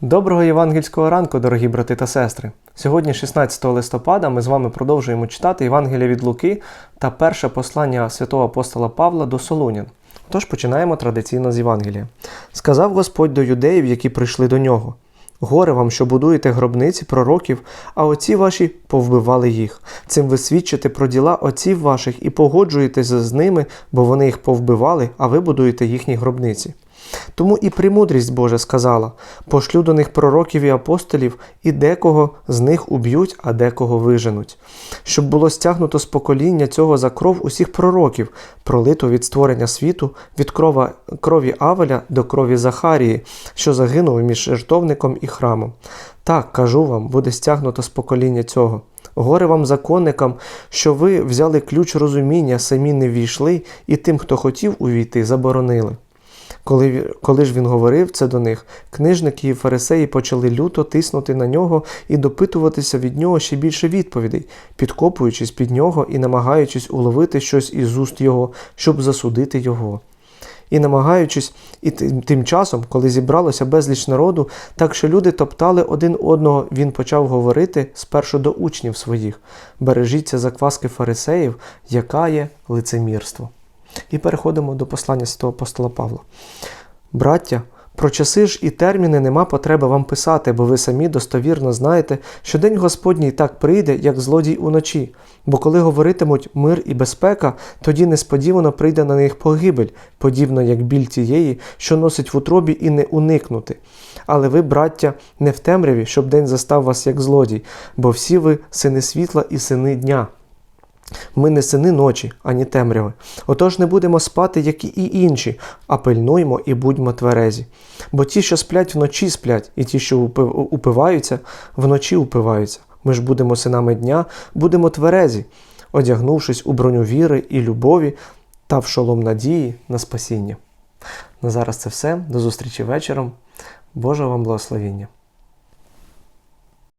Доброго євангельського ранку, дорогі брати та сестри. Сьогодні, 16 листопада, ми з вами продовжуємо читати Євангелія від Луки та перше послання святого апостола Павла до Солунян. Тож починаємо традиційно з Євангелія. Сказав Господь до юдеїв, які прийшли до нього: Горе вам, що будуєте гробниці пророків, а отці ваші повбивали їх. Цим ви свідчите про діла отців ваших і погоджуєтеся з ними, бо вони їх повбивали, а ви будуєте їхні гробниці. Тому і премудрість Божа сказала: пошлю до них пророків і апостолів, і декого з них уб'ють, а декого виженуть. Щоб було стягнуто з покоління цього за кров усіх пророків, пролито від створення світу, від крова, крові Авеля до крові Захарії, що загинув між жертовником і храмом. Так, кажу вам, буде стягнуто з покоління цього. Горе вам, законникам, що ви взяли ключ розуміння, самі не війшли, і тим, хто хотів увійти, заборонили. Коли, коли ж він говорив це до них, книжники і фарисеї почали люто тиснути на нього і допитуватися від нього ще більше відповідей, підкопуючись під нього і намагаючись уловити щось із уст його, щоб засудити його. І намагаючись, і тим часом, коли зібралося безліч народу, так що люди топтали один одного, він почав говорити спершу до учнів своїх: бережіться закваски фарисеїв, яка є лицемірство. І переходимо до послання святого апостола Павла. Браття, про часи ж і терміни нема потреби вам писати, бо ви самі достовірно знаєте, що день Господній так прийде, як злодій уночі. Бо коли говоритимуть мир і безпека, тоді несподівано прийде на них погибель, подібно як біль тієї, що носить в утробі і не уникнути. Але ви, браття, не в темряві, щоб день застав вас як злодій, бо всі ви сини світла і сини дня. Ми не сини ночі, ані темряви. Отож не будемо спати, як і інші, а пильнуймо і будьмо тверезі. Бо ті, що сплять вночі, сплять, і ті, що упиваються, вночі упиваються. Ми ж будемо синами дня, будемо тверезі, одягнувшись у броню віри і любові та в шолом надії на спасіння. На зараз це все. До зустрічі вечором. Божого вам благословіння!